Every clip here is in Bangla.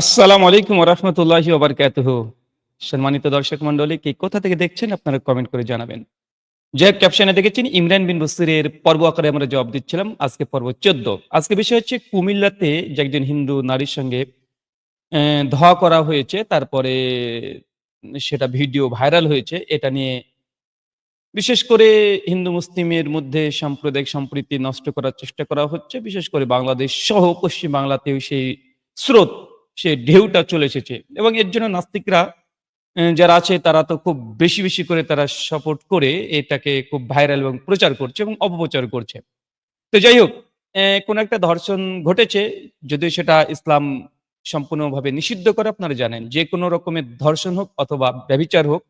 আসসালামু আলাইকুম রহমতুল্লাহি ওবরকাতুহ সম্মানিত দর্শক মন্ডলী কে কোথা থেকে দেখছেন আপনারা কমেন্ট করে জানাবেন। যে ক্যাপশনে দেখেছেন, ইমরান বিন বসিরের পর্ব আকারে আমরা জবাব দিচ্ছিলাম, আজকে পর্ব চোদ্দ। আজকে বিষয় হচ্ছে কুমিল্লাতে যে একজন হিন্দু নারীর সঙ্গে ধোয়া করা হয়েছে, তারপরে সেটা ভিডিও ভাইরাল হয়েছে, এটা নিয়ে বিশেষ করে হিন্দু মুসলিমের মধ্যে সাম্প্রদায়িক সম্প্রীতি নষ্ট করার চেষ্টা করা হচ্ছে, বিশেষ করে বাংলাদেশ সহ পশ্চিম বাংলাতেও সেই স্রোত সে ঢেউটা চলে এসেছে। এবং এর জন্য নাস্তিকরা যারা আছে, তারা তো খুব বেশি বেশি করে তারা সাপোর্ট করে এটাকে খুব ভাইরাল এবং প্রচার করছে এবং অপপ্রচার করছে। তো যাই হোক কোন একটা ধর্ষণ ঘটেছে, যদিও সেটা ইসলাম সম্পূর্ণভাবে নিষিদ্ধ করে, আপনারা জানেন। যে কোনো রকমের ধর্ষণ হোক অথবা ব্যভিচার হোক,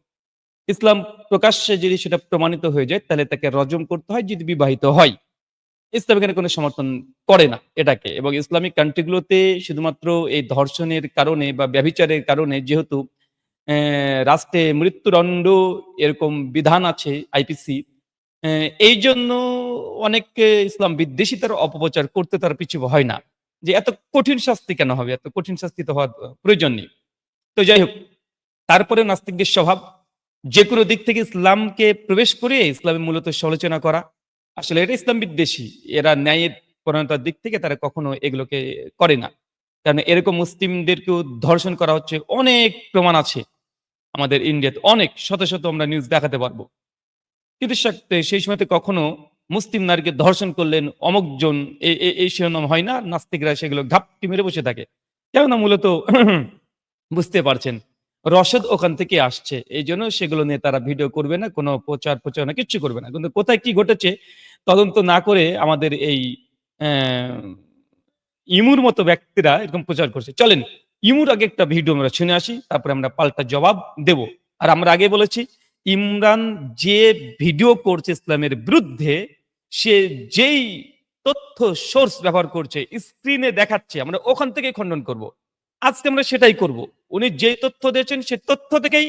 ইসলাম প্রকাশ্যে যদি সেটা প্রমাণিত হয়ে যায়, তাহলে তাকে রজম করতে হয়, যদি বিবাহিত হয়। ইসলাম এখানে কোনো সমর্থন করে না এটাকে এবং ইসলামিক কান্ট্রিগুলোতে শুধুমাত্র এই ধর্ষণের কারণে বা ব্যভিচারের কারণে যেহেতু রাষ্ট্রে মৃত্যুদণ্ড এরকম বিধান আছে আইপিসি এই জন্য অনেককে ইসলাম বিদ্বেষী তার অপপ্রচার করতে তার পিছু হয় না। যে এত কঠিন শাস্তি কেন হবে? এত কঠিন শাস্তি তো হওয়ার প্রয়োজন নেই। তো যাই হোক, তারপরে নাস্তিকদের স্বভাব, যে কোনো দিক থেকে ইসলামকে প্রবেশ করে ইসলামে মূলত সমালোচনা করা আসলে এটা ইসলাম বিদ্বেষী। এরা ন্যায়ের পরায়ণতার দিক থেকে তারা কখনো এগুলোকে করে না। কারণ এরকম মুসলিমদেরকেও ধর্ষণ করা হচ্ছে, অনেক প্রমাণ আছে আমাদের ইন্ডিয়াতে। অনেক, শত শত আমরা নিউজ দেখাতে পারব। কিন্তু সেই সময়তে কখনো মুসলিম নারীকে ধর্ষণ করলেন অমুকজন এই শিরোনাম হয় না, নাস্তিকরা সেগুলো ঘাপটি মেরে বসে থাকে। কেননা মূলত বুঝতে পারছেন। রসদ ওখান থেকে আসছে। এই জন্য সেগুলো নিয়ে তারা ভিডিও করবে না, কোনো প্রচার প্রচারণা, কিচ্ছু করবে না। কিন্তু কোথায় কি ঘটেছে, তদন্ত না করে আমাদের এই ইমুর মতো ব্যক্তিরা এরকম প্রচার করছে। চলেন, ইমুর আগে একটা ভিডিও আমরা শুনে আসি, তারপরে আমরা পাল্টা জবাব দেব। আর আমরা আগে বলেছি, ইমরান যে ভিডিও করছে ইসলামের বিরুদ্ধে, সে যেই তথ্য সোর্স ব্যবহার করছে স্ক্রিনে দেখাচ্ছে, আমরা ওখান থেকে খণ্ডন করব। আজকে আমরা সেটাই করব। উনি যে তথ্য দিয়েছেন, সে তথ্য থেকেই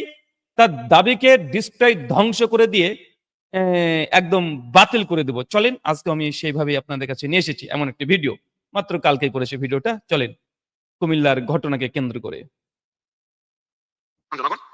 তার দাবিকে ডিসপ্লাই ধ্বংস করে দিয়ে একদম বাতিল করে দেব। চলেন, আজকে আমি সেইভাবে আপনাদের কাছে নিয়ে এসেছি এমন একটি ভিডিও। মাত্র কালকে করেছে ভিডিওটা। চলেন, কুমিল্লার ঘটনাকে কেন্দ্র করে।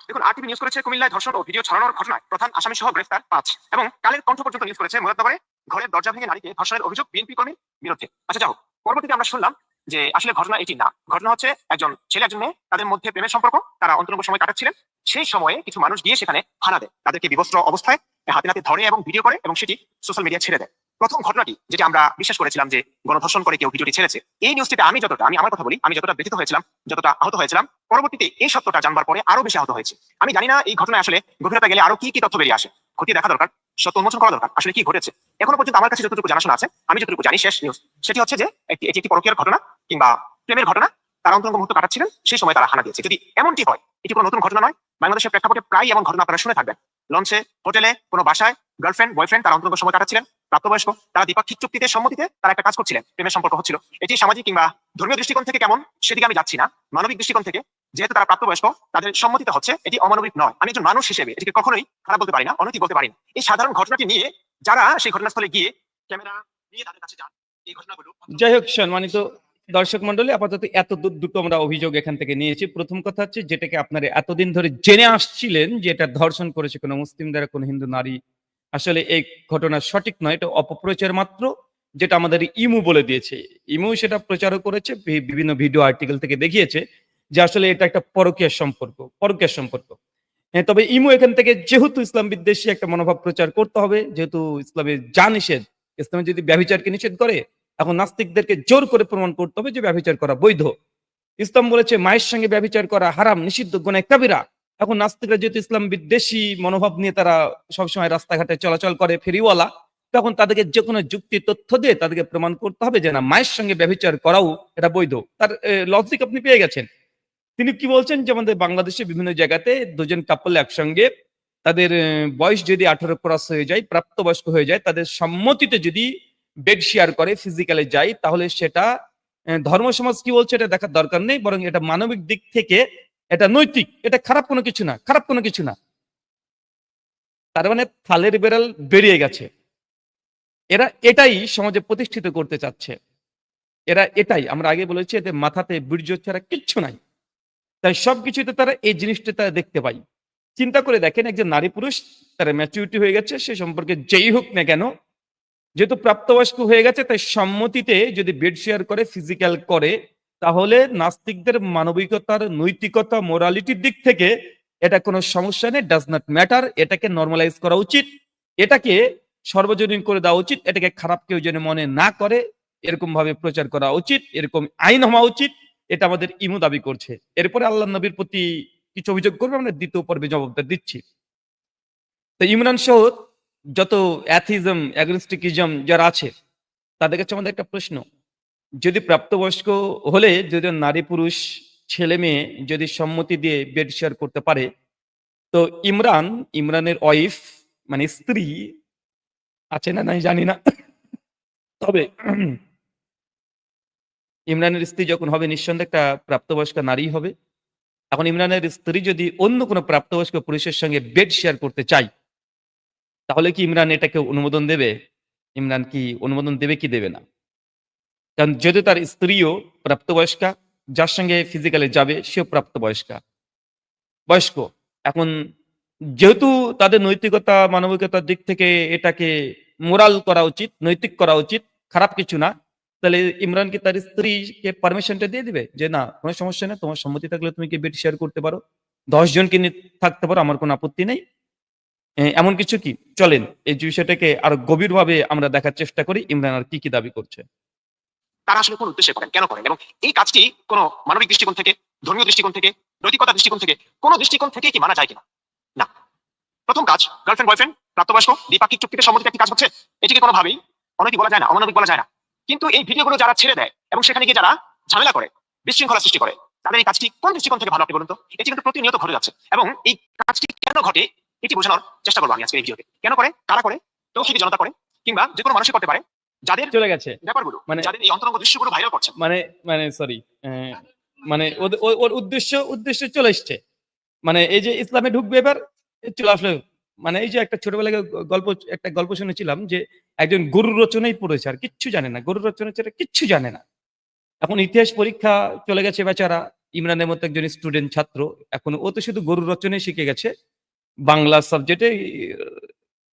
দেখুন আরটিভি নিউজ করেছে কুমিল্লায় ধর্ষণ ও ভিডিও ছড়ানোর ঘটনায় প্রধান আসামি সহ গ্রেফতার পাঁচ এবং কালের কণ্ঠ পর্যন্ত নিউজ করেছে মুরাদনগরে। ঘরের দরজা ভেঙে নারীকে ধর্ষণের অভিযোগ বিএনপি কর্মীর বিরুদ্ধে। আচ্ছা যাও পরবর্তীতে আমরা শুনলাম যে আসলে ঘটনা এটি না। ঘটনা হচ্ছে একজন ছেলে, একজন মেয়ে, তাদের মধ্যে প্রেমের সম্পর্ক, তারা অন্তরঙ্গ সময় কাটাচ্ছিলেন। সেই সময়ে কিছু মানুষ গিয়ে সেখানে হানা দেয়। তাদেরকে বিবস্ত্র অবস্থায় হাতে নাতে ধরে এবং ভিডিও করে এবং সেটি সোশ্যাল মিডিয়া ছেড়ে দেয়। প্রথম ঘটনাটি, যেটি আমরা বিশ্বাস করেছিলাম যে গণধর্ষণ করে কেউ ভিডিওটি ছেড়েছে, এই নিউজটিতে আমি যতটা, আমি আমার কথা বলি, আমি যতটা ব্যথিত হয়েছিলাম, যতটা আহত হয়েছিলাম, পরবর্তীতে এই সত্যটা জানবার পরে আরও বেশি আহত হয়েছে। আমি জানি না এই ঘটনায় আসলে গভীরতা গেলে আরও কি কি তথ্য বেরিয়ে আসে। খতিয়ে দেখা দরকার। সত্য উন্মোচন করা দরকার। আসলে কি ঘটেছে? এখনও পর্যন্ত আমার কাছে যতটুকু জানাশোনা আছে, আমি যতটুকু জানি, শেষ নিউজ সেটি হচ্ছে যে এটি একটি পরকীয়ার ঘটনা কিংবা প্রেমের ঘটনা। তারা অন্তরঙ্গ মুহূর্ত কাটাচ্ছিলেন, সেই সময় তারা হানা দিয়েছে। যদি এমনটি হয়, এটি কোনো নতুন ঘটনা নয়। বাংলাদেশের প্রেক্ষাপটে প্রায় এমন ঘটনা আপনারা শুনে থাকবেন। লঞ্চে, হোটেলে, কোনো বাসায় গার্লফ্রেন্ড বয়ফ্রেন্ড তারা অন্তরঙ্গ সময় কাটাচ্ছিলেন। প্রাপ্তবয়স্ক, তারা দ্বিপাক্ষিক চুক্তিতে সম্মতিতে তারা একটা কাজ করছিলেন। প্রেমের সম্পর্ক হচ্ছিল। এটি সামাজিক কিংবা ধর্মীয় দৃষ্টিকোণ থেকে কেমন, সেদিকে আমি যাচ্ছি না। মানবিক দৃষ্টিকোণ থেকে যেহেতু তারা প্রাপ্তবয়স্ক, তাদের সম্মতিতে হচ্ছে এটি অমানবিক নয়। আমি একজন মানুষ হিসেবে এটিকে কখনোই খারাপ বলতে পারি না, অনৈতিক বলতে পারি না। এই সাধারণ ঘটনাটি নিয়ে যারা সেই ঘটনাস্থলে গিয়ে ক্যামেরা নিয়ে তাদের কাছে যান, এই ঘটনাগুলো যাই হোক, সম্মানিত দর্শক মন্ডলী আপাতত এত দুটো আমরা অভিযোগ এখান থেকে নিয়েছি। প্রথম কথা হচ্ছে যেটাকে আপনারা এতদিন ধরে জেনে আসছিলেন যে এটা ধর্ষণ করেছে কোনো মুসলিম দ্বারা, কোনো হিন্দু নারী, আসলে এই ঘটনা সঠিক নয়, এটা অপপ্রচার মাত্র, যেটা আমাদের ইমু বলে দিয়েছে। ইমু সেটা প্রচারও করেছে বিভিন্ন ভিডিও আর্টিকেল থেকে দেখিয়েছে। যে আসলে এটা একটা পরকীয় সম্পর্ক পরকীয় সম্পর্ক। হ্যাঁ তবে ইমু এখান থেকে যেহেতু ইসলাম বিদ্বেষী একটা মনোভাব প্রচার করতে হবে, যেহেতু ইসলামের যা নিষেধ ইসলামে যদি ব্যভিচারকে নিষেধ করে, এখন নাস্তিকদেরকে জোর করে প্রমাণ করতে হবে যে ব্যভিচার করা বৈধ। ইসলাম বলেছে, মায়ের সঙ্গে ব্যভিচার করা হারাম, নিষিদ্ধ গুনাহ কাবিরা। এখন নাস্তিকরা যেহেতু ইসলাম বিদ্বেষী মনোভাব নিয়ে তারা সবসময় রাস্তাঘাটে চলাচল করে, ফেরিওয়ালা, তখন তাদেরকে যে কোনো যুক্তি, তথ্য দিয়ে তাদেরকে প্রমাণ করতে হবে যে না, মায়ের সঙ্গে ব্যভিচার করাও এটা বৈধ। তার লজিক আপনি পেয়ে গেছেন। তিনি কি বলছেন যে আমাদের বাংলাদেশে বিভিন্ন জায়গাতে দুজন কাপল একসঙ্গে তাদের বয়স যদি আঠারো ক্রস হয়ে যায়, প্রাপ্তবয়স্ক হয়ে যায়, তাদের সম্মতিতে যদি বেড শেয়ার করে ফিজিক্যালে যায়, তাহলে সেটা ধর্ম সমাজ কি বলছে এটা দেখার দরকার নেই, বরং এটা মানবিক দিক থেকে এটা নৈতিক, এটা খারাপ কোনো কিছু না, খারাপ কোনো কিছু না। তার মানে থালের বেড়াল বেরিয়ে গেছে। এরা এটাই সমাজে প্রতিষ্ঠিত করতে চাচ্ছে। এরা এটাই, আমরা আগে বলেছি এদের মাথাতে বীর্য ছাড়া কিচ্ছু নাই। তাই সবকিছুতে তারা এই জিনিসটা তারা দেখতে পাই চিন্তা করে দেখেন একজন নারী পুরুষ, তারা ম্যাচুরিটি হয়ে গেছে, সে সম্পর্কে যেই হোক না কেন, যেহেতু প্রাপ্তবয়স্ক হয়ে গেছে, তাই সম্মতিতে যদি বেড শেয়ার করে ফিজিক্যাল করে, তাহলে নাস্তিকদের মানবিকতার, নৈতিকতা মোরালিটির দিক থেকে এটা কোনো সমস্যা নেই ডাজ নট ম্যাটার এটাকে নর্মালাইজ করা উচিত, এটাকে সর্বজনীন করে দেওয়া উচিত, এটাকে খারাপ কেউ যেন মনে না করে এরকম ভাবে প্রচার করা উচিত, এরকম আইন হওয়া উচিত এটা আমাদের ইমু দাবি করছে। এরপরে আল্লাহ নবীর প্রতি কিছু অভিযোগ করবে, আমরা দ্বিতীয় পর্বে জবাবটা দিচ্ছি। তো ইমরান সহ যত অ্যাথিজম অ্যাগনিস্টিকিজম যারা আছে, তাদের কাছে আমাদের একটা প্রশ্ন। যদি প্রাপ্তবয়স্ক হলে, যদি নারী পুরুষ, ছেলে মেয়ে যদি সম্মতি দিয়ে বেড শেয়ার করতে পারে, তো ইমরান, ইমরানের ওয়াইফ মানে স্ত্রী, আছে না নাই জানি না। তবে ইমরানের স্ত্রী যখন হবে, নিঃসন্দেহে একটা প্রাপ্তবয়স্ক নারী হবে। এখন ইমরানের স্ত্রী যদি অন্য কোনো প্রাপ্তবয়স্ক পুরুষের সঙ্গে বেড শেয়ার করতে চাই তাহলে কি ইমরান এটাকে অনুমোদন দেবে? ইমরান কি অনুমোদন দেবে কি দেবে না? কারণ যদি তার স্ত্রীও প্রাপ্তবয়স্কা, যার সঙ্গে ফিজিক্যালে যাবে, সেও প্রাপ্তবয়স্কা। বয়স্ক। এখন যেহেতু তাদের নৈতিকতা, মানবিকতার দিক থেকে এটাকে মোরাল করা উচিত, নৈতিক করা উচিত, খারাপ কিছু না তাহলে ইমরান কি তার স্ত্রীকে পারমিশনটা দিয়ে দিবে? যে না, কোনো সমস্যা নেই, তোমার সম্মতি থাকলে তুমি কি বেড শেয়ার করতে পারো। দশ জনকে থাকতে পারো, আমার কোনো আপত্তি নেই। এমন কিছু কি? চলেন, এই বিষয়টাকে আরও গভীরভাবে আমরা দেখার চেষ্টা করি, ইমরান আর কি কি দাবি করছে। তারা আসলে কোন উদ্দেশ্যে করেন, কেন করেন? এবং এই কাজটি কোনো মানবিক দৃষ্টিকোণ থেকে, ধর্মীয় দৃষ্টিকোণ থেকে, নৈতিকতা দৃষ্টিকোণ থেকে, কোনো দৃষ্টিকোণ থেকে কি মানা যায় কিনা? না। প্রথম কাজ গার্লফ্রেন্ড বয়ফ্রেন্ড প্রাপ্তবয়স্ক, দ্বিপাক্ষিক চুক্তিতে সম্মতিতে একটি কাজ হচ্ছে? এটিকে কোনোভাবেই অনৈতিক বলা যায় না, অমানবিক বলা যায় না। কিন্তু এই ভিডিওগুলো যারা ছেড়ে দেয় এবং সেখানে গিয়ে যারা ঝামেলা করে বিশৃঙ্খলা সৃষ্টি করে তাদের এই কাজটি কোন দৃষ্টিকোণ থেকে ভালো আপনি বলুন তো? এটি কিন্তু প্রতিনিয়ত ঘটে যাচ্ছে এবং এই কাজটি কেন ঘটে এটি বোঝানোর চেষ্টা করব আমি আজকে এই ভিডিওতে। কেন করে? কারা করে? তৌহিদি জনতা করে কিংবা যে কোনো মানুষই করতে পারে যাদের চলে গেছে। ব্যাপারগুলো মানে যাদের এই অন্তরঙ্গ দৃশ্যগুলো ভাইরাল করছে। মানে মানে সরি মানে ওর উদ্দেশ্য উদ্দেশ্য চলে এসছে। মানে এই যে ইসলামে ঢুকবে এবার চলে আসলে। মানে এই যে একটা ছোটবেলায় গল্প, একটা গল্প শুনেছিলাম যে একজন গরুর রচনাই পড়েছে আর কিচ্ছু জানে না। গরুর রচনা ছাড়া কিচ্ছু জানে না। এখন ইতিহাস পরীক্ষা চলে গেছে বেচারা। ইমরানের মতো একজন স্টুডেন্ট ছাত্র। এখন ও তো শুধু গরুর রচনাই শিখে গেছে। বাংলা সাবজেক্টে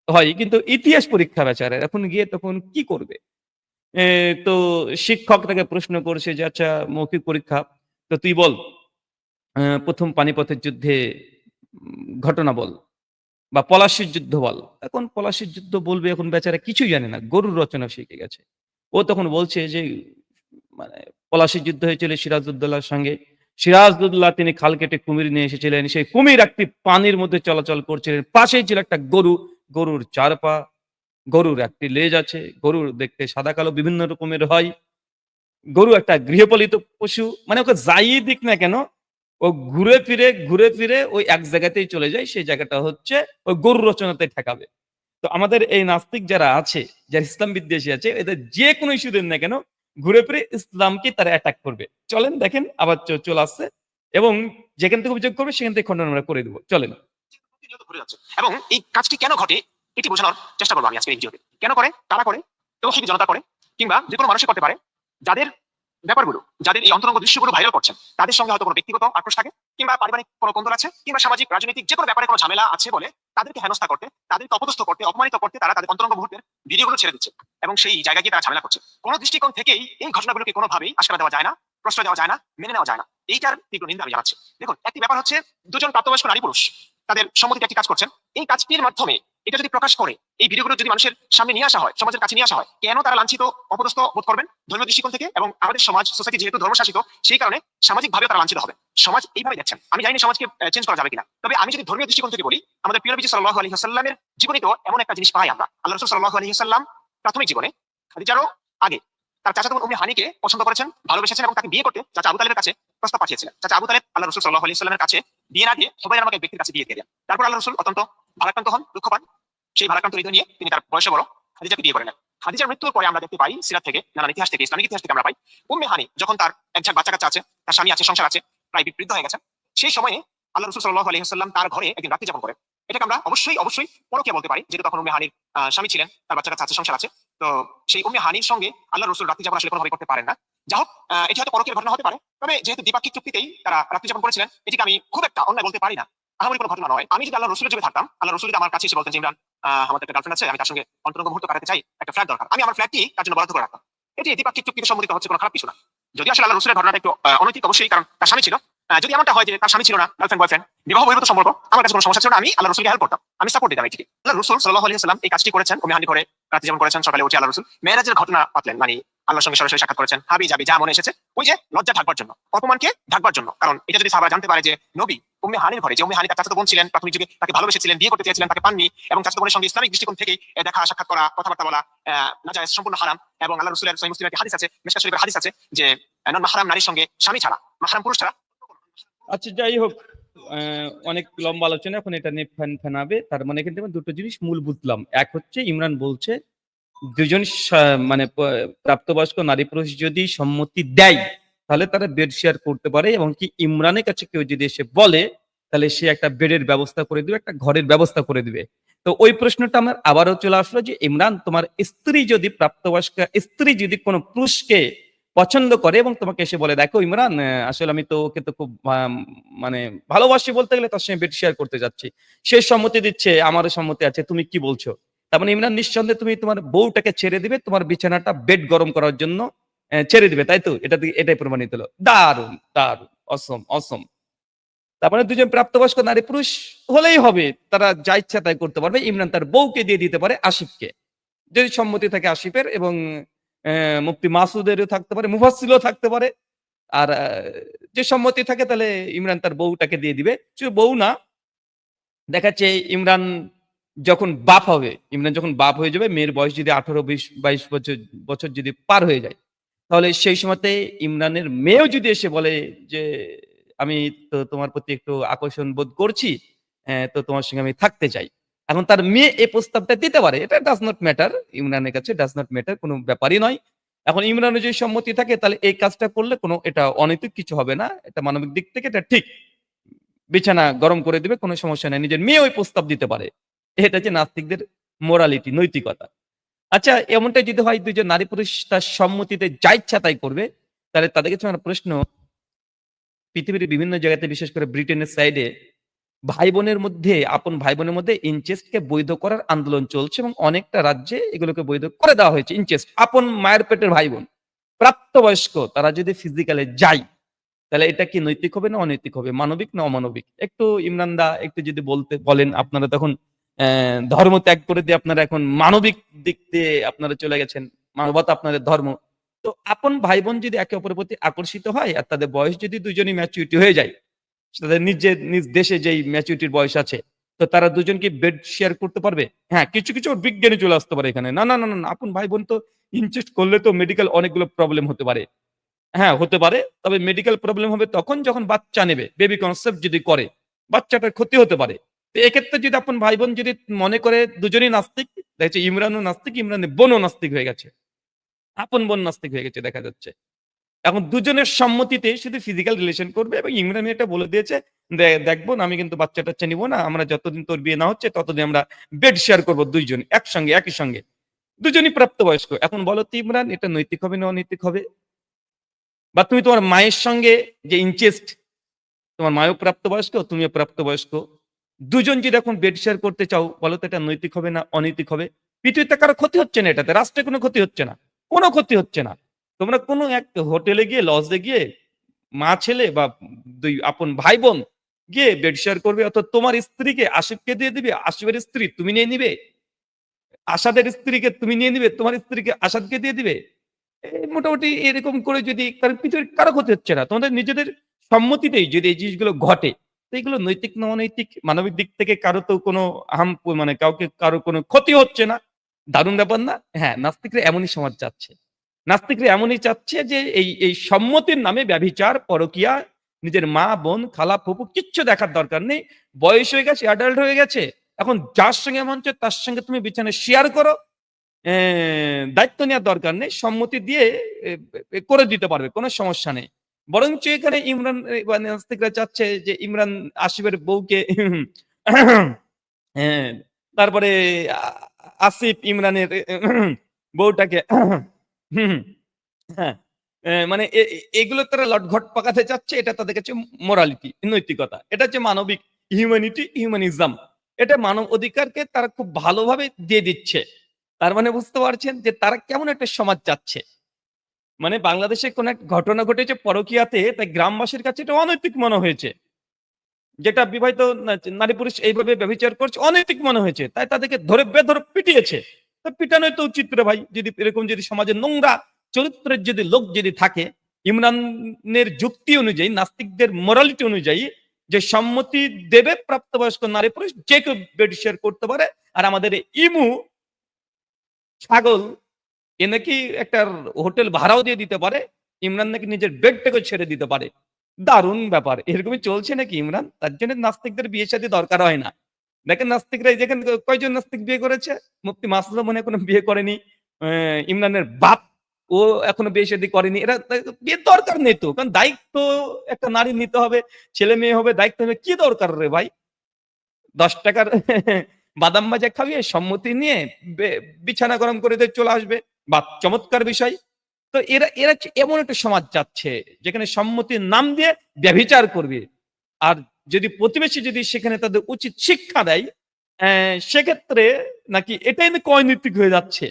হয়। কিন্তু ইতিহাস পরীক্ষা বেচারা। এখন গিয়ে তখন কি করবে? তো শিক্ষক তাকে প্রশ্ন করছে যে আচ্ছা মৌখিক পরীক্ষা। তো তুই বল প্রথম পানিপথের যুদ্ধে ঘটনা বল। বা পলাশির যুদ্ধ বল। এখন পলাশির যুদ্ধ বলবে এখন বেচারা কিছুই জানে না, গরুর রচনা শিখে গেছে। ও তখন বলছে যে মানে পলাশির যুদ্ধ হয়েছিল সিরাজউদ্দৌলার সঙ্গে। সিরাজউদ্দৌলা তিনি খাল কেটে কুমির নিয়ে এসেছিলেন। সেই কুমির একটি পানির মধ্যে চলাচল করছিলেন। পাশেই ছিল একটা গরু। গরুর চার পা গরুর একটি লেজ আছে। গরুর দেখতে সাদা, কালো বিভিন্ন রকমের হয়। গরু একটা গৃহপালিত পশু। মানে ওকে যাই দিক না কেন ও ঘুরে ফিরে ঘুরে ফিরে ওই এক জায়গাতেই চলে যায়, সেই জায়গাটা হচ্ছে ওই গরু রচনাতে ঠেকাবে। তো আমাদের এই নাস্তিক যারা আছে, যারা ইসলাম বিদ্বেষী আছে, এদের যে কোনো ইস্যু দেন না কেন, ঘুরে ফিরে ইসলামকে তারা অ্যাটাক করবে। চলেন দেখেন, আবার চলে আসছে এবং যেখান থেকে অভিযোগ করবে, সেখান থেকে খণ্ডন আমরা করে দেবো। চলেন। এবং এই কাজটি কেন ঘটে, এটি বোঝানোর চেষ্টা করব আমি আজকে এই ভিডিওতে। কেন করে তারা করে, তৌহিদি জনতা করে, কিংবা যে কোনো মানুষই করতে পারে, যাদের ব্যাপারগুলো যাদের এই অন্তরঙ্গ দৃশ্যগুলো ভাইরাল করছেন, তাদের সঙ্গে হয়তো কোনো ব্যক্তিগত আক্রোশ থাকে কিংবা পারিবারিক কোনো কোন্দল আছে কিংবা সামাজিক, রাজনৈতিক যে কোনো ব্যাপারে কোনো ঝামেলা আছে বলে তাদেরকে হেনস্থা করতে তাদেরকে অপদস্থ করতে, অপমানিত করতে তারা তাদের অন্তরঙ্গ মুহূর্তের ভিডিওগুলো ছেড়ে দিচ্ছে এবং সেই জায়গায় গিয়ে তারা ঝামেলা করছে। কোনো দৃষ্টিকোণ থেকেই এই ঘটনাগুলোকে কোনোভাবেই আশকারা দেওয়া যায় না, প্রশ্রয় দেওয়া যায় না, মেনে নেওয়া যায় না। এইটার তীব্র নিন্দা আমি জানাচ্ছি। দেখুন, একটি ব্যাপার হচ্ছে দুজন প্রাপ্তবয়স্ক নারী পুরুষ, তাদের সম্মতিতে একটি কাজ করছেন। এই কাজটির মাধ্যমে এটা যদি প্রকাশ করে, এই ভিডিওগুলো যদি মানুষের সামনে নিয়ে আসা হয়, সমাজের কাছে নিয়ে আসা হয়, কেন তারা লাঞ্ছিত, অপদস্থ বোধ করবেন? ধর্মীয় দৃষ্টিকোণ থেকে এবং আমাদের সমাজ সোসাইটি যেহেতু ধর্মশাসিত, সেই কারণে সামাজিক ভাবে তারা লাঞ্ছিত হবে। সমাজ এইভাবে দেখছেন। আমি জানি সমাজকে চেঞ্জ করা যাবে কিনা। তবে আমি যদি ধর্মীয় দৃষ্টিকোণ থেকে বলি, আমাদের প্রিয় নবী সাল্লাল্লাহু আলাইহি ওয়াসাল্লামের জীবনে তো এমন একটা জিনিস পাই আমরা। আল্লাহ রাসূল সাল্লাল্লাহু আলাইহি ওয়াসাল্লাম প্রাথমিক জীবনে খাদিজারও আগে তার চাচা তখন উম্মে হানিকে পছন্দ করেছেন, ভালোবেসেছেন এবং তাকে বিয়ে করতে চাচা আবু তালেবের কাছে প্রস্তাব পাঠিয়েছিলেন। চাচা আবু তালেব আল্লাহ রসুল সাল্লাহ আলাইহি সাল্লামের কাছে বিয়ে না দিয়ে নামক এক ব্যক্তির কাছে বিয়ে দিয়ে দেন। তারপর আল্লাহ রসুল অত্যন্ত ভারাক্রান্ত হন, দুঃখ পান। সেই ভারাক্রান্ত হৃদয় নিয়ে তিনি তার বয়সে বড় খাদিজাকে বিয়ে করে নেন খাদিজার মৃত্যুর পরে আমরা দেখতে পাই সিরাত থেকে, নানান ইতিহাস থেকে, ইসলামিক ইতিহাস থেকে আমরা পাই, উম্মে হানি যখন তার এক ঝাঁক বাচ্চা কাচ্চা আছে, তার স্বামী আছে, সংসার আছে, প্রায় বৃদ্ধ হয়ে গেছেন সেই সময়ে আল্লাহ রসুল সাল্লাহ আলাইহি সাল্লাম তার ঘরে একদিন রাত্রি যাপন করেন এটাকে আমরা অবশ্যই অবশ্যই পরকে বলতে পারি। যেহেতু তখন উম্মে হানির স্বামী ছিলেন, তার বাচ্চা কাচ্চা আছে, সংসার আছে, তো সেই উম্মে হানির সঙ্গে আল্লাহ রসুল রাত্রি যাপন আসলে কোনোভাবে করতে পারেন না। যা হোক এটি হয়তো পরকের ঘটনা হতে পারে, তবে যেহেতু দ্বিপাক্ষিক চুক্তিতেই তারা রাত্রি যাপন করেছিলেন, এটিকে আমি খুব একটা অন্যায় বলতে পারি না। আহামরি কোনো ঘটনা নয়। আমি যদি আল্লাহ রসুলের যুগে থাকতাম আল্লাহ রসুল যদি আমার কাছে এসে বলতেন ইমরান আমাদের একটা গার্লফ্রেন্ড আছে, আমি তার সঙ্গে অন্তরঙ্গ মুহূর্ত কাটাতে চাই, একটা ফ্ল্যাট দরকার। আমি আমার ফ্ল্যাটটি তার জন্য বরাদ্দ করে রাখতাম। এটি দ্বিপাক্ষিক চুক্তিতে সম্মতিত হচ্ছে কোনো খারাপ কিছু না। যদি আসলে আল্লাহ রসুলের ঘটনাটা একটু অনৈতিক অবশ্যই, কারণ তার স্বামী ছিল। যদি এমনটা হয় যে তার স্বামী ছিল না গার্লফ্রেন্ড বয়ফ্রেন্ড বিবাহ বহির্ভূত সম্পর্ক, আমার কাছে কোনো সমস্যা ছিল না, আমি আল্লাহ রসুলকে হেল্প করতাম। আমি সাপোর্ট দিতাম এটিকে আল্লাহ রসুল সাল্লাহ আলিয়া সাল্লাম এই কাজটি করেছেন মেহানি করে রাতে যেমন করেছেন সকালে উঠে আল্লাহ রসুল। মেয়েরাজের ঘটনা পাতলেন মানে আল্লাহর সঙ্গে সরাসরি সাক্ষাৎ করেছেন। হাবি যাবি, যা মনে এসেছে, ওই যে লজ্জা ঢাকবার জন্য, অপমানকে ঢাকবার জন্য। কারণ এটা যদি সাহাবা জানতে পারে যে, নবী উম্মে হানির ঘরে, যে উম্মে হানি তার চাচাতো বোন ছিলেন, প্রাথমিক যুগে তাকে ভালোবেসেছিলেন, বিয়ে করতে চেয়েছিলেন, তাকে পাননি, এবং চাচাতো বোনের সঙ্গে ইসলামিক দৃষ্টিকোণ থেকে দেখা, সাক্ষাৎ করা, কথাবার্তা বলা নাজায়েজ সম্পূর্ণ হারাম, এবং আল্লাহ রসুলের সহিহ মুসলিমের হাদিস আছে মিশকা শরীফের হাদিস আছে, যে নন মাহারাম নারীর সঙ্গে স্বামী ছাড়া, মাহারাম পুরুষ ছাড়া। আচ্ছা যাই হোক অনেক লম্বা আলোচনা, এখন এটা নিয়ে ফ্যান ফ্যানাবে তার মানে কিন্তু দুটো জিনিস মূল বুঝলাম। এক হচ্ছে, ইমরান বলছে দুজন মানে প্রাপ্তবয়স্ক নারী পুরুষ যদি সম্মতি দেয়, তাহলে তারা বেড শেয়ার করতে পারে এবং কি ইমরানের কাছে কেউ যদি এসে বলে, তাহলে সে একটা বেডের ব্যবস্থা করে দিবে, একটা ঘরের ব্যবস্থা করে দিবে। তো ওই প্রশ্নটা আমার আবারও চলে আসলো যে, ইমরান, তোমার স্ত্রী যদি প্রাপ্তবয়স্ক, স্ত্রী যদি কোনো পুরুষকে পছন্দ করে এবং তোমাকে এসে বলে, দেখো ইমরান আসলে আমি তো ওকে তো খুব মানে ভালোবাসি বলতে গেলে, তার সঙ্গে বেড শেয়ার করতে যাচ্ছি। সে সম্মতি দিচ্ছে, আমারও সম্মতি আছে, তুমি কি বলছো? তার মানে ইমরান নিঃসন্দেহে তুমি তোমার বউটাকে ছেড়ে দিবে, তোমার বিছানাটা বেড গরম করার জন্য ছেড়ে দিবে, তাই তো? এটা এটাই প্রমাণিত হলো। দারুণ দারুণ অসম অসম তার মানে দুজন প্রাপ্তবয়স্ক নারী পুরুষ হলেই হবে, তারা যা ইচ্ছা তাই করতে পারবে, ইমরান তার বউকে দিয়ে দিতে পারে আসিফকে। যদি সম্মতি থাকে আসিফের এবং মুফতি মাসুদেরও থাকতে পারে মুফাসিলও থাকতে পারে, আর যে সম্মতি থাকে তাহলে ইমরান তার বউটাকে দিয়ে দিবে। শুধু বউ না, দেখাচ্ছে ইমরান যখন বাপ হবে, ইমরান যখন বাপ হয়ে যাবে, মেয়ের বয়স যদি আঠারো, বিশ, বাইশ বছর বছর যদি পার হয়ে যায়, তাহলে সেই সময়তে ইমরানের মেয়েও যদি এসে বলে যে, আমি তো তোমার প্রতি একটু আকর্ষণ বোধ করছি তো তোমার সঙ্গে আমি থাকতে চাই। এখন তার মেয়ে এই প্রস্তাবটা দিতে পারে। এটা ডাজ নট ম্যাটার ইমরানের কাছে ডাজ নট ম্যাটার কোনো ব্যাপারই নয়। এখন ইমরানের যদি সম্মতি থাকে, তাহলে এই কাজটা করলে কোনো, এটা অনৈতিক কিছু হবে না, এটা মানবিক দিক থেকে এটা ঠিক। বিছানা গরম করে দিবে, কোনো সমস্যা নেই, নিজের মেয়ে ওই প্রস্তাব দিতে পারে। এটা হচ্ছে নাস্তিকদের মোরালিটি নৈতিকতা। আচ্ছা এমনটা যদি হয় দুজন নারী পুরুষ তার সম্মতিতে যা ইচ্ছা তাই করবে, তাহলে তাদের কাছে আমার প্রশ্ন, পৃথিবীর বিভিন্ন জায়গাতে, বিশেষ করে ব্রিটেনের সাইডে ভাই বোনের মধ্যে, আপন ভাই বোনের মধ্যে ইনচেস্টকে বৈধ করার আন্দোলন চলছে এবং অনেকটা রাজ্যে এগুলোকে বৈধ করে দেওয়া হয়েছে ইনচেস্ট আপন মায়ের পেটের ভাই বোন প্রাপ্তবয়স্ক, তারা যদি ফিজিক্যালে যায়, তাহলে এটা কি নৈতিক হবে না অনৈতিক হবে? মানবিক না অমানবিক? একটু ইমরান দা একটু যদি বলতে, বলেন আপনারা তখন ধর্ম ত্যাগ করে দিয়ে আপনারা এখন মানবিক দিক দিয়ে আপনারা চলে গেছেন। মানবতা আপনাদের ধর্ম। তো আপন ভাই বোন যদি একে অপরের প্রতি আকর্ষিত হয় আর তাদের বয়স যদি দুজনই ম্যাচুরিটি হয়ে যায়, তাদের নিজের নিজ দেশে যেই ম্যাচুরিটির বয়স আছে, তো তারা দুজন কি বেড শেয়ার করতে পারবে? হ্যাঁ কিছু কিছু বিজ্ঞানী চলে আসতে পারে এখানে। না না না না আপন ভাই বোন তো ইনচেস্ট করলে তো মেডিকেল অনেকগুলো প্রবলেম হতে পারে। হ্যাঁ হতে পারে, তবে মেডিকেল প্রবলেম হবে তখন যখন বাচ্চা নেবে। বেবি কনসেপ্ট যদি করে, বাচ্চাটার ক্ষতি হতে পারে। তো এক্ষেত্রে যদি আপন ভাই বোন যদি মনে করে দুজনই নাস্তিক দেখছে ইমরানও নাস্তিক ইমরানের বোনও নাস্তিক হয়ে গেছে। আপন বোন নাস্তিক হয়ে গেছে দেখা যাচ্ছে। এখন দুজনের সম্মতিতে শুধু ফিজিক্যাল রিলেশন করবে এবং ইমরান এটা বলে দিয়েছে দেখব না, আমি কিন্তু বাচ্চা টাচ্চা নিবো না আমরা যতদিন তোর বিয়ে না হচ্ছে ততদিন আমরা বেড শেয়ার করব দুইজন একসঙ্গে একই সঙ্গে। দুজনই প্রাপ্তবয়স্ক। এখন বলো তো ইমরান এটা নৈতিক হবে না অনৈতিক হবে? বা তুমি তোমার মায়ের সঙ্গে যে ইনচেস্ট তোমার মায়ও প্রাপ্তবয়স্ক তুমিও প্রাপ্তবয়স্ক? দুজন যদি এখন বেড শেয়ার করতে চাও, বলো তো এটা নৈতিক হবে না অনৈতিক হবে? পৃথিবীতে কারও ক্ষতি হচ্ছে না এটাতে, রাষ্ট্রে কোনো ক্ষতি হচ্ছে না, কোনো ক্ষতি হচ্ছে না। তোমরা কোনো এক হোটেলে গিয়ে লজে গিয়ে, মা ছেলে বা দুই আপন ভাই বোন গিয়ে বেড শেয়ার করবে, অর্থাৎ তোমার স্ত্রীকে আশিফকে দিয়ে দিবে আশিফের স্ত্রী তুমি নিয়ে নিবে আসাদের স্ত্রীকে তুমি নিয়ে নিবে, তোমার স্ত্রীকে আসাদকে দিয়ে দিবে। এই মোটামুটি এরকম করে যদি, কারণ পৃথিবীর কারও ক্ষতি হচ্ছে না, তোমাদের নিজেদের সম্মতিতেই যদি এই জিনিসগুলো ঘটে। তো এগুলো নৈতিক না অনৈতিক? মানবিক দিক থেকে কারও তো কোনো হাম মানে কাউকে, কারও কোনো ক্ষতি হচ্ছে না। দারুণ ব্যাপার না? হ্যাঁ নাস্তিকরা এমনই সমাজ চাচ্ছে। নাস্তিকরা এমনই চাচ্ছে যে এই এই সম্মতির নামে ব্যভিচার, পরকিয়া, নিজের মা, বোন, খালা, ফুপু, কিচ্ছু দেখার দরকার নেই। বয়স হয়ে গেছে অ্যাডাল্ট হয়ে গেছে। এখন যার সঙ্গে মন তার সঙ্গে তুমি বিছানে শেয়ার করো। দায়িত্ব নেওয়ার দরকার নেই। সম্মতি দিয়ে করে দিতে পারবে, কোনো সমস্যা নেই। বরঞ্চ এখানে ইমরান নাস্তিকরা চাচ্ছে যে ইমরান আসিফের বউকে হ্যাঁ, তারপরে আসিফ ইমরানের বউটাকে হ্যাঁ মানে এগুলো তারা লটঘট পাকাতে চাচ্ছে এটা তাদের কাছে মোরালিটি নৈতিকতা এটা হচ্ছে মানবিক হিউম্যানিটি হিউম্যানিজম এটা মানব অধিকারকে তারা খুব ভালোভাবে দিয়ে দিচ্ছে তার মানে বুঝতে পারছেন যে তারা কেমন একটা সমাজ যাচ্ছে মানে বাংলাদেশে কোন এক ঘটনা ঘটেছে পরকিয়াতে, তাই গ্রামবাসীর কাছে এটা অনৈতিক মনে হয়েছে। যেটা বিবাহিত নারী পুরুষ এইভাবে ব্যবচার করছে, অনৈতিক মনে হয়েছে। তাই তাদেরকে ধরে বেধরে পিটিয়েছে। তো পিটানোই তো উচিত রে ভাই, যদি এরকম যদি সমাজে নোংরা চরিত্রের যদি লোক যদি থাকে, ইমরানের যুক্তি অনুযায়ী, নাস্তিকদের মোরালিটি অনুযায়ী, যে সম্মতি দেবে প্রাপ্তবয়স্ক নারী পুরুষ, যে কেউ বেড করতে পারে, আর আমাদের ইমু ছাগল এ নাকি একটা হোটেল ভাড়াও দিয়ে দিতে পারে, ইমরান নাকি নিজের বেডটাকে ছেড়ে দিতে পারে। দারুণ ব্যাপার, এরকমই চলছে নাকি ইমরান? তার জন্য নাস্তিকদের বিয়ে শাদী দরকার হয় না। দেখেন নাস্তিকরা যেখানে কয়জন নাস্তিক বিয়ে করেছে? মুফতি মাসুদ মনে কোনো বিয়ে করেনি ইমরানের বাপ, ও এখনও বিয়ে শাদী করেনি। এরা বিয়ের দরকার নেই তো, কারণ দায়িত্ব একটা নারী নিতে হবে, ছেলে মেয়ে হবে, দায়িত্ব হবে কি দরকার রে ভাই? দশ টাকার বাদাম ভাজা খাইয়ে সম্মতি নিয়ে বিছানা গরম করে দিয়ে চলে আসবে। বা চমৎকার বিষয়। তো এরা এরা এমন একটা সমাজ যাচ্ছে যেখানে সম্মতির নাম দিয়ে ব্যভিচার করবে। আর যদি প্রতিবেশী যদি সেখানে তাদের উচিত শিক্ষা দেয় সেক্ষেত্রে নাকি এটাই নাকি অনৈতিক হয়ে যাচ্ছে।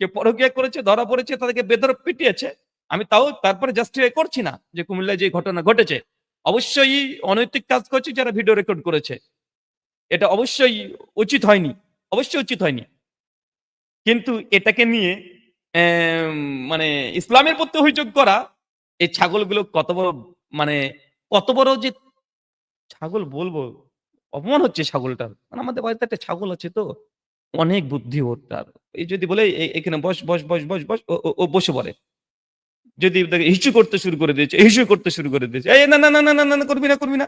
যে পরকিয়া করেছে, ধরা পড়েছে, তাদেরকে বেদর পিটিয়েছে। আমি তাও তারপরে জাস্টিফাই করছি না যে কুমিল্লায় যে ঘটনা ঘটেছে। অবশ্যই অনৈতিক কাজ করছে যারা ভিডিও রেকর্ড করেছে। এটা অবশ্যই উচিত হয়নি। অবশ্যই উচিত হয়নি। কিন্তু এটাকে নিয়ে মানে ইসলামের প্রতি অভিযোগ করা এই ছাগলগুলো কত বড় মানে কত বড় যে ছাগল বলব অপমান হচ্ছে ছাগলটার। মানে আমাদের বাড়িতে একটা ছাগল আছে তো অনেক বুদ্ধি ওর তার এই যদি বলে এখানে বস বস বস বস বস ও- বসে পড়ে। যদি হিসু করতে শুরু করে দিয়েছে হিসু করতে শুরু করে দিয়েছে এই না না না না না না, করবি না করবি না।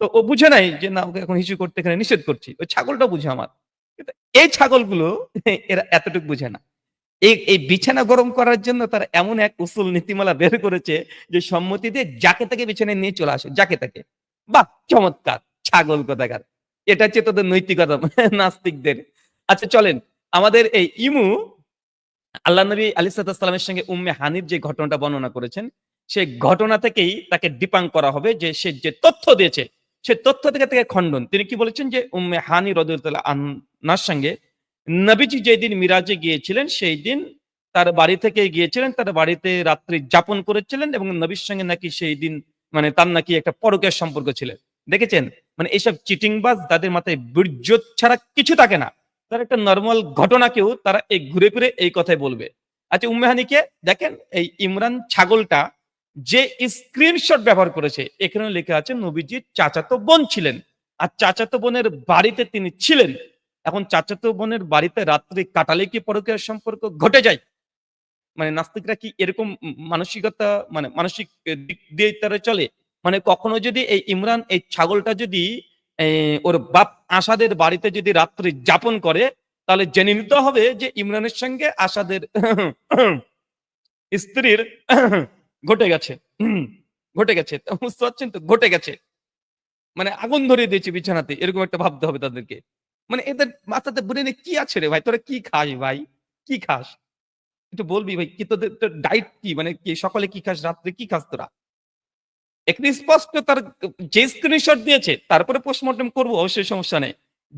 তো ও বুঝে নাই যে না ওকে এখন হিসু করতে এখানে নিষেধ করছি। ওই ছাগলটা বুঝে আমার। এই ছাগলগুলো এরা এতটুকু বুঝে না। এই এই বিছানা গরম করার জন্য তারা এমন এক উসুল নীতিমালা বের করেছে যে সম্মতি দিয়ে যাকে তাকে বিছানায় নিয়ে চলে আসে, যাকে তাকে। বাহ, চমৎকার, ছাগল কোথাকার। এটা হচ্ছে তোদের নৈতিকতা, নাস্তিকদের। আচ্ছা চলেন, আমাদের এই ইমু, আল্লাহ নবী আলী সাল্লামের সঙ্গে উম্মে হানির যে ঘটনাটা বর্ণনা করেছেন সেই ঘটনা থেকেই তাকে ডিপাং করা হবে যে সে যে তথ্য দিয়েছে, সে তথ্য থেকে তাকে খণ্ডন। তিনি কি বলেছেন যে উম্মে হানি রদুল্লাহ আন্নার সঙ্গে নবীজি যেদিন মিরাজে গিয়েছিলেন সেই দিন তার বাড়ি থেকে গিয়েছিলেন, তার বাড়িতে রাত্রি যাপন করেছিলেন এবং নবীর সঙ্গে নাকি সেই দিন মানে তার নাকি একটা পরকের সম্পর্ক ছিল। দেখেছেন? মানে এইসব চিটিংবাজ তাদের মাথায় বীর্য ছাড়া কিছু থাকে না। তার একটা নর্মাল ঘটনাকেও তারা এই ঘুরে ফিরে এই কথাই বলবে। আচ্ছা উম্মেহানিকে দেখেন, এই ইমরান ছাগলটা যে স্ক্রিনশট ব্যবহার করেছে এখানে লেখা আছে, নবীজির চাচাতো বোন ছিলেন। আর চাচাতো বোনের বাড়িতে তিনি ছিলেন। এখন চাচাতো বোনের বাড়িতে রাত্রি কাটালে কি পরকীয় সম্পর্ক ঘটে যায়? মানে নাস্তিকরা কি এরকম মানসিকতা মানে মানসিক দিক দিয়ে তারা চলে? মানে কখনো যদি এই ইমরান, এই ছাগলটা যদি ওর বাপ আসাদের বাড়িতে যদি রাত্রি যাপন করে, তাহলে জেনে নিতে হবে যে ইমরানের সঙ্গে আসাদের স্ত্রীর ঘটে গেছে। ঘটে গেছে। বুঝতে পারছেন তো? ঘটে গেছে। মানে আগুন ধরিয়ে দিয়েছে বিছানাতে। এরকম একটা ভাবতে হবে তাদেরকে। মানে এদের মাথাতে ব্রেনে কি আছে রে ভাই? তোরা কি খাস ভাই? কি খাস? একটু বলবি ভাই, কি তোদের ডাইট কি? মানে কি সকালে কি খাস, রাত্রে কি খাস তোরা? স্পষ্ট তার যে স্ক্রিনশট দিয়েছে, তারপরে পোস্টমর্টম করব, অবশ্যই সমস্যা নেই।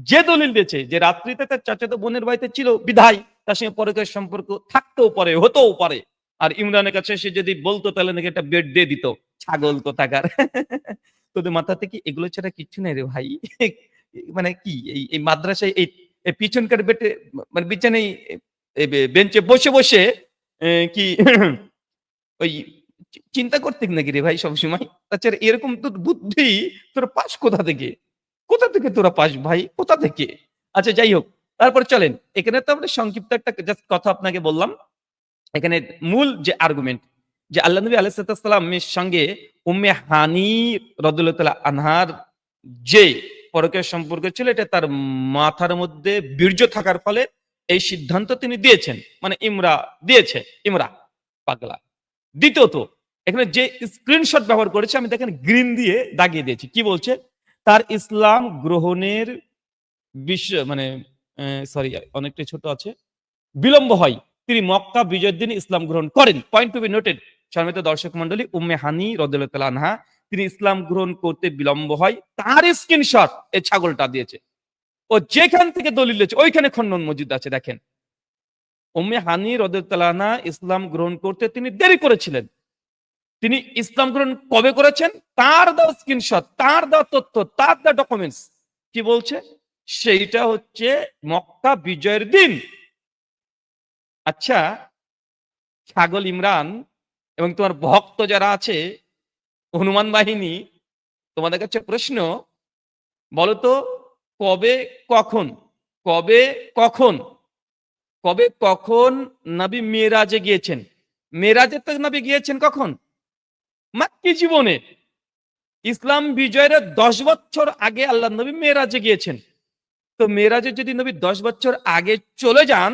যে দলিল দিয়েছে যে রাত্রিতে তার চাচাতো বোনের বাড়িতে ছিল বিধায় তার সঙ্গে পরকের সম্পর্ক থাকতেও পারে, হতেও পারে। আর ইমরানের কাছে সে যদি বলতো, তাহলে নাকি একটা বেড দিয়ে দিত। ছাগল কোথাকার? তোদের মাথা থেকে এগুলো ছাড়া কিচ্ছু নেই রে ভাই? মানে কি, এই মাদ্রাসায়, এই পিছনকার বেটে মানে বিছানায় বেঞ্চে বসে বসে কি, ওই চিন্তা করতে নাকি রে ভাই সবসময়? তাছাড়া এরকম তোর বুদ্ধি তোর পাস কোথা থেকে? কোথা থেকে তোরা পাস ভাই? কোথা থেকে? আচ্ছা যাই হোক, তারপর চলেন। এখানে তো আমরা সংক্ষিপ্ত একটা জাস্ট কথা আপনাকে বললাম। এখানে মূল যে আর্গুমেন্ট যে আল্লাহ নবী আলাইসালামের সঙ্গে উম্মে হানি রদুল্লাহ আনহার যে পরকের সম্পর্ক ছিল, এটা তার মাথার মধ্যে বীর্য থাকার ফলে এই সিদ্ধান্ত তিনি দিয়েছেন। মানে ইমরা দিয়েছে, ইমরা পাগলা। দ্বিতীয়ত, এখানে যে স্ক্রিনশট ব্যবহার করেছে, আমি দেখেন গ্রিন দিয়ে দাগিয়ে দিয়েছি। কি বলছে? তার ইসলাম গ্রহণের বিশ্ব মানে সরি অনেকটাই ছোট আছে। বিলম্ব হয়। তিনি মক্কা বিজয়ের দিন ইসলাম গ্রহণ করেন। পয়েন্ট টু বি নোটেড সম্মানিত দর্শক মন্ডলী উম্মে হানি রদুল্লাহ আনহা তিনি ইসলাম গ্রহণ করতে বিলম্ব হয় তার স্ক্রিনশট এই ছাগলটা দিয়েছে। ও যেখান থেকে দলিল ওইখানে খণ্ডন মসজিদ আছে, দেখেন। উম্মে হানি রদুল্লাহ ইসলাম গ্রহণ করতে তিনি দেরি করেছিলেন। তিনি ইসলাম গ্রহণ কবে করেছেন? তার দেওয়া স্ক্রিনশট তার দেওয়া তথ্য, তার দেওয়া ডকুমেন্টস কি বলছে? সেইটা হচ্ছে মক্কা বিজয়ের দিন। আচ্ছা ছাগল ইমরান এবং তোমার ভক্ত যারা আছে হনুমান বাহিনী, তোমাদের কাছে প্রশ্ন বলো তো কবে কখন কবে কখন কবে কখন নবী মেরাজে গিয়েছেন? মেরাজে তো নবী গিয়েছেন কখন? মাক্কি জীবনে? ইসলাম বিজয়ের দশ বছর আগে আল্লাহ নবী মেরাজে গিয়েছেন। তো মেরাজে যদি নবী দশ বছর আগে চলে যান,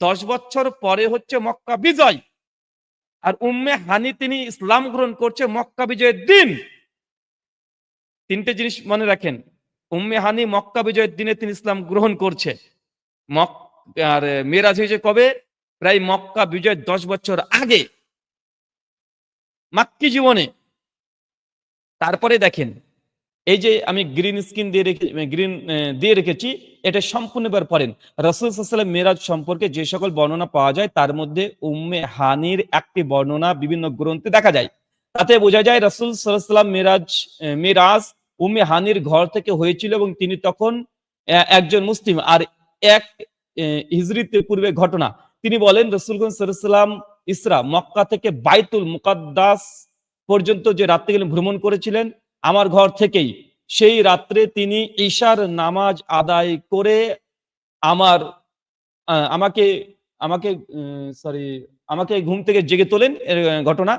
দশ বছর পরে হচ্ছে মক্কা বিজয়। আর উম্মে হানি তিনি ইসলাম গ্রহণ করছে মক্কা বিজয়ের দিন। তিনটে জিনিস মনে রাখেন। উম্মে হানি মক্কা বিজয়ের দিনে তিনি ইসলাম গ্রহণ করছে। মক আর মেরাজ হয়েছে কবে? প্রায় মক্কা বিজয়ের দশ বছর আগে। মাক্কি জীবনে। তারপরে দেখেন এই যে আমি গ্রিন স্ক্রিন দিয়ে রেখে গ্রিন দিয়ে রেখেছি, এটা সম্পূর্ণবার পড়েন। রসুল সাল্লাম মেরাজ সম্পর্কে যে সকল বর্ণনা পাওয়া যায়, তার মধ্যে উম্মে হানির একটি বর্ণনা বিভিন্ন গ্রন্থে দেখা যায়। তাতে বোঝা যায় রসুল সাল্লাম মেরাজ মেরাজ উম্মে হানির ঘর থেকে হয়েছিল এবং তিনি তখন একজন মুসলিম। আর এক হিজরিতে পূর্বে ঘটনা। তিনি বলেন, রসুলগঞ্জ সাল্লাম ইসরা, মক্কা থেকে বাইতুল মুকাদ্দাস পর্যন্ত যে রাত্রিগুলো ভ্রমণ করেছিলেন আমার ঘর থেকেই। সেই রাত্রে তিনি ঈশার নামাজ আদায় করে আমার আমাকে আমাকে সরি আমাকে ঘুম থেকে জেগে তোলেন এর ঘটনা।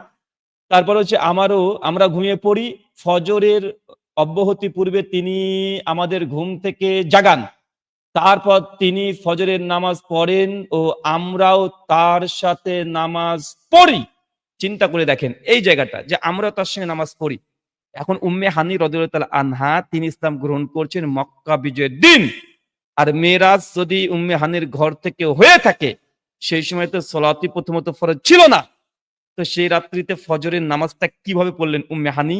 তারপর হচ্ছে আমারও, আমরা ঘুমিয়ে পড়ি। ফজরের অব্যাহতি পূর্বে তিনি আমাদের ঘুম থেকে জাগান। তারপর তিনি ফজরের নামাজ পড়েন ও আমরাও তার সাথে নামাজ পড়ি। চিন্তা করে দেখেন এই জায়গাটা যে আমরা তার সঙ্গে নামাজ পড়ি। এখন উম্মে হানি রদুল্লাহ আনহা তিনি ইসলাম গ্রহণ করছেন মক্কা বিজয়ের দিন। আর মেরাজ যদি উম্মে হানির ঘর থেকে হয়ে থাকে, সেই সময় তো সলাতি প্রথমত ফরজ ছিল না। তো সেই রাত্রিতে ফজরের নামাজটা কীভাবে পড়লেন উম্মে হানি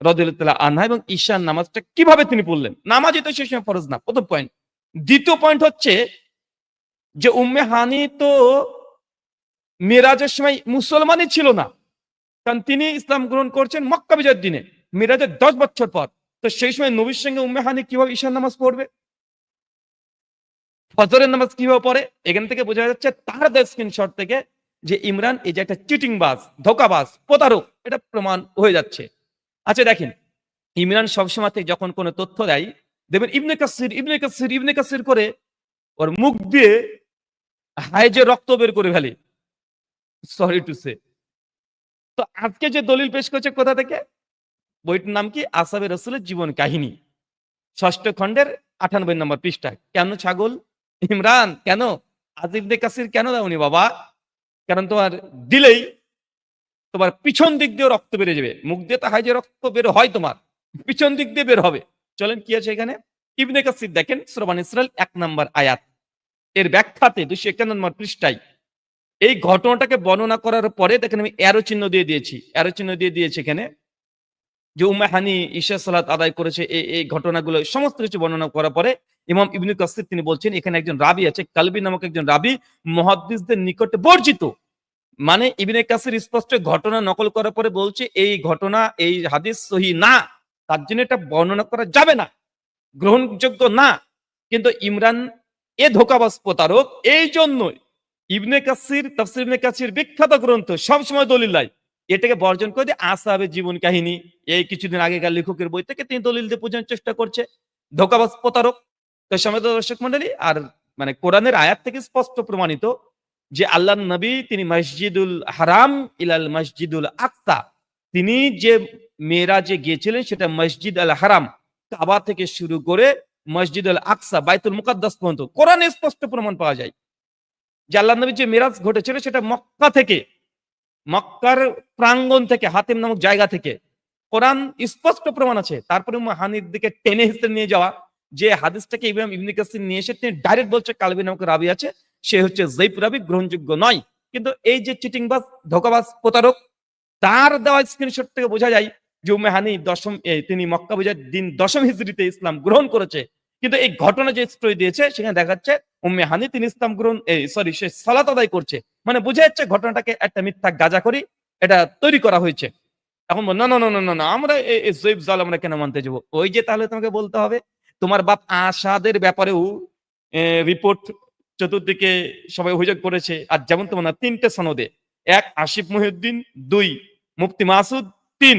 রদুল্লাহ আনহা এবং ঈশার নামাজটা কীভাবে তিনি পড়লেন? নামাজই তো সেই সময় ফরজ না, প্রথম পয়েন্ট দ্বিতীয় পয়েন্ট হচ্ছে যে উম্মে হানি তো মেরাজের সময় মুসলমানই ছিল না। কারণ তিনি ইসলাম গ্রহণ করছেন মক্কা বিজয়ের দিনে, মিরাজের দশ বছর পর। তো সেই সময় নবীর সঙ্গে উম্মে হানি কীভাবে ঈশার নামাজ পড়বে? ফজরের নামাজ কীভাবে পড়ে? এখান থেকে বোঝা যাচ্ছে তার স্ক্রিনশট থেকে যে ইমরান এই যে একটা চিটিং বাজ ধোকাবাজ, প্রতারক, এটা প্রমাণ হয়ে যাচ্ছে। আচ্ছা দেখেন, ইমরান সবসময় থেকে যখন কোনো তথ্য দেয়, দেখবেন ইবনে কাসির ইবনে কাসির ইবনে কাসির করে ওর মুখ দিয়ে হাইজে রক্ত বের করে ফেলে। সরি টু সে তো আজকে যে দলিল পেশ করছে কোথা থেকে? বইটির নাম কি? আসাবে রসুলের জীবন কাহিনী। ষষ্ঠ খণ্ডের আটানব্বই নম্বর পৃষ্ঠা। কেন ছাগল? ইমরান, কেন? আজিবনে কাসির কেন দাওনি বাবা? কারণ তোমার দিলেই তোমার পিছন দিক দিয়ে রক্ত বেড়ে যাবে। মুখ দিয়ে তো হাইজে রক্ত বের হয় তোমার, পিছন দিক দিয়ে বের হবে। চলেন কি আছে এখানে? ইবনে কাসির দেখেন শ্রবান ইসরাল এক নম্বর আয়াত। এর ব্যাখ্যাতে দুশো একান্ন নম্বর পৃষ্ঠায় এই ঘটনাটাকে বর্ণনা করার পরে দেখেন আমি অ্যারো চিহ্ন দিয়ে দিয়েছি। অ্যারো চিহ্ন দিয়ে দিয়েছি এখানে। যে উম্মে হানি ঈশা সালাত আদায় করেছে এই এই ঘটনাগুলো, সমস্ত কিছু বর্ণনা করার পরে ইমাম ইবনে কাসির তিনি বলছেন, এখানে একজন রাবি আছে, কালবি নামক একজন রাবি মহাদ্দিসদের নিকটে বর্জিত। মানে ইবনে কাসির স্পষ্ট ঘটনা নকল করার পরে বলছে, এই ঘটনা, এই হাদিস সহি না, তার জন্য এটা বর্ণনা করা যাবে না, গ্রহণযোগ্য না। কিন্তু ইমরান এ ধোকাবাজ প্রতারক, এই জন্যই ইবনে কাসির, তাফসির ইবনে কাসির বিখ্যাত গ্রন্থ, সবসময় দলিল লাই এটাকে বর্জন করে দিয়ে আসাবের জীবন কাহিনী, এই কিছুদিন আগেকার লেখকের বই থেকে তিনি দলিল দিয়ে বোঝানোর চেষ্টা করছে। ধোকাবাজ প্রতারক। তো সময় দর্শক মন্ডলী আর মানে কোরআনের আয়াত থেকে স্পষ্ট প্রমাণিত যে আল্লাহ নবী, তিনি মসজিদুল হারাম ইলাল মসজিদুল আকসা। তিনি যে মেয়েরাজে গিয়েছিলেন, সেটা মসজিদ আল হারাম, কাবা থেকে শুরু করে মসজিদ আল আকসা, বাইতুল মুকাদ্দাস পর্যন্ত। কোরআনে স্পষ্ট প্রমাণ পাওয়া যায়। যে আল্লাহ নবী যে মেরাজ ঘটেছিল সেটা মক্কা থেকে, মক্কার প্রাঙ্গণ থেকে, হাতিম নামক জায়গা থেকে। কোরআন স্পষ্ট প্রমাণ আছে। তারপরে হানির দিকে টেনে হিসেবে নিয়ে যাওয়া, যে হাদিসটাকে ইব্রাহিম ইবনে কাসির নিয়ে এসে তিনি ডাইরেক্ট বলছে, কালবি নামক রাবি আছে, সে হচ্ছে জৈব রাবি, গ্রহণযোগ্য নয়। কিন্তু এই যে চিটিংবাজ, ধোকাবাজ, প্রতারক, তার দেওয়া স্ক্রিনশট থেকে বোঝা যায় যে উম্মে হানি দশম তিনি মক্কা বিজয়ের দিন দশম হিজড়িতে ইসলাম গ্রহণ করেছে। কিন্তু এই ঘটনা যে স্টোরি দিয়েছে, সেখানে দেখা যাচ্ছে উম্মে হানি তিনি ইসলাম গ্রহণ সরি সে সালাত আদায় করছে। মানে বোঝা যাচ্ছে ঘটনাটাকে একটা মিথ্যা গাজা করি, এটা তৈরি করা হয়েছে। এখন না না না না না আমরা এই জৈব জাল আমরা কেন মানতে যাব? ওই যে তাহলে তোমাকে বলতে হবে, তোমার বাপ আসাদের ব্যাপারেও রিপোর্ট চতুর্দিকে সবাই অভিযোগ করেছে। আর যেমন তোমার তিনটে সনদে। এক, আসিফ মহিউদ্দিন, দুই, মুফতি মাসুদ, তিন।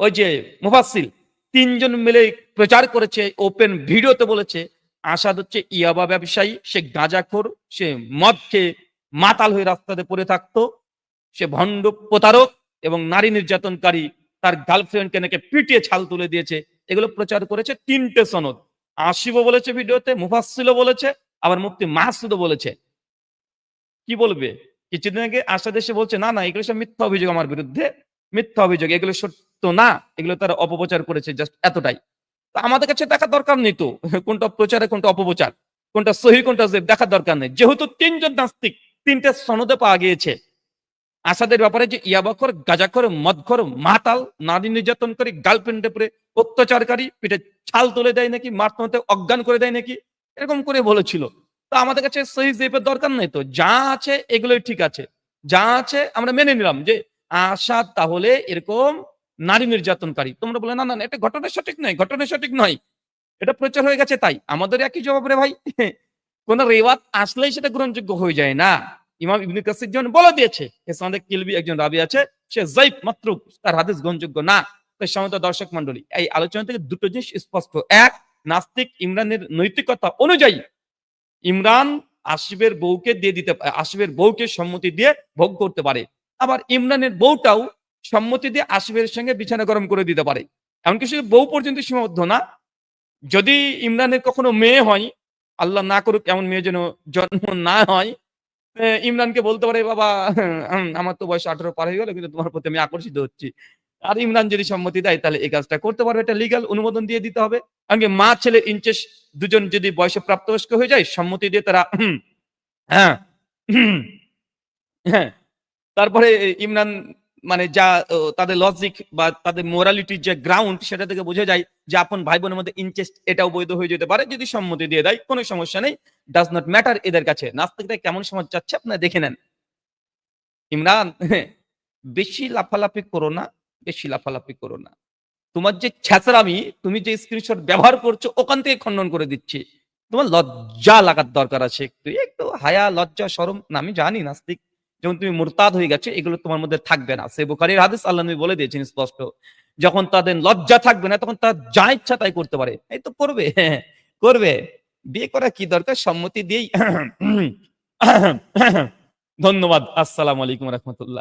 ওই যে মুফাসিল তিনজন মিলে প্রচার করেছে ওপেন ভিডিওতে বলেছে। আসাদ হচ্ছে ইয়াবা ব্যবসায়ী, সে গাঁজাখোর, সে মদ খেয়ে মাতাল হয়ে রাস্তাতে পড়ে থাকতো, সে ভণ্ড প্রতারক এবং নারী নির্যাতনকারী তার গার্লফ্রেন্ডকে নাকি পিটিয়ে ছাল তুলে দিয়েছে। এগুলো প্রচার করেছে তিনটে সনদ। আসিফও বলেছে ভিডিওতে মুফাসিলও বলেছে, আবার মুক্তি মাহসুদও বলেছে। কি বলবে? কিছুদিন আগে আশা দেশে বলছে, না না, এগুলো সব মিথ্যা অভিযোগ আমার বিরুদ্ধে। মিথ্যা অভিযোগ, এগুলো সত্য না। এগুলো তারা অপপ্রচার করেছে, জাস্ট এতটাই। আমাদের কাছে দেখার দরকার নেই তো। কোনটা প্রচারে, কোনটা অপপ্রচার, কোনটা সহি, কোনটা দেখার দরকার নেই। যেহেতু তিনজন নাস্তিক, তিনটে সনদে পাওয়া গিয়েছে। আসাদের ব্যাপারে যে ইয়াবাখর, গাজাখর, মদখর, মাতাল, নারী নির্যাতনকারী গার্লফ্রেন্ডের উপরে অত্যাচারকারী, পিঠে ছাল তুলে দেয় নাকি মারতে অজ্ঞান করে দেয় নাকি, এরকম করে বলেছিল। তো আমাদের কাছে সহি জেপের দরকার নেই তো। যা আছে, এগুলোই ঠিক আছে। যা আছে, আমরা মেনে নিলাম যে আশা তাহলে এরকম নারী নির্যাতনকারী। তোমরা বলে, না না এটা ঘটনা সঠিক নয়, ঘটনা সঠিক নয়। এটা প্রচার হয়ে গেছে তাই। আমাদের একই জবাব রে ভাই। কোন রেওয়াত আসলেই সেটা গ্রহণযোগ্য হয়ে যায় না। ইমাম ইবনে কাসির যেমন বলে দিয়েছে হেসানে কিলবি একজন রাবি আছে, সে জাইফ মাত্র, তার হাদিস গ্রহণযোগ্য না। তাই সমত দর্শক মন্ডলী এই আলোচনা থেকে দুটো জিনিস স্পষ্ট। এক, নাস্তিক ইমরানের নৈতিকতা অনুযায়ী ইমরান আসিফের বউকে দিয়ে দিতে, আসিফের বউকে সম্মতি দিয়ে ভোগ করতে পারে। আবার ইমরানের বউটাও সম্মতি দিয়ে আসিফের সঙ্গে বিছানা গরম করে দিতে পারে। এমনকি শুধু বউ পর্যন্ত সীমাবদ্ধ না। যদি ইমরানের কখনো মেয়ে হয়, আল্লাহ না করুক এমন মেয়ে যেন জন্ম না হয় ইমরানকে বলতে পারে, বাবা আমার তো বয়স আঠারো পার হয়ে গেল, কিন্তু তোমার প্রতি আমি আকর্ষিত হচ্ছি। আর ইমরান যদি সম্মতি দেয়, তাহলে এই কাজটা করতে পারবে। এটা লিগাল অনুমোদন দিয়ে দিতে হবে। এমনকি মা, ছেলে ইনচেস দুজন যদি বয়সে প্রাপ্তবয়স্ক হয়ে যায়, সম্মতি দিয়ে তারা হ্যাঁ হ্যাঁ তারপরে ইমরান মানে যা তাদের লজিক বা তাদের মোরালিটির যে গ্রাউন্ড সেটা থেকে বোঝা যায় যে আপন ভাই বোনের মধ্যে ইনচেস্ট এটাও বৈধ হয়ে যেতে পারে, যদি সম্মতি দিয়ে দেয়, কোনো সমস্যা নেই ডাজ নট ম্যাটার এদের কাছে। নাস্তিকরা কেমন সমাজ যাচ্ছে আপনারা দেখে নেন। ইমরান, বেশি লাফালাফি করো না, বেশি লাফালাফি করো না। তোমার যে ছ্যাঁচড়ামি, তুমি যে স্ক্রিনশট ব্যবহার করছ, ওখান থেকে খণ্ডন করে দিচ্ছি। তোমার লজ্জা লাগার দরকার আছে। একটু একটু হায়া, লজ্জা সরম না, আমি জানি নাস্তিক। যখন তুমি মোরতাদ হয়ে গেছো, এগুলো তোমার মধ্যে থাকবে না। সে বুখারির হাদিস আল্লাহ বলে দিয়েছেন স্পষ্ট। যখন তাদের লজ্জা থাকবে না, তখন তার যা ইচ্ছা তাই করতে পারে। এই তো করবে করবে। বিয়ে করা কি দরকার? সম্মতি দিয়েই। ধন্যবাদ। আসসালাম আলাইকুম রহমতুল্লাহ।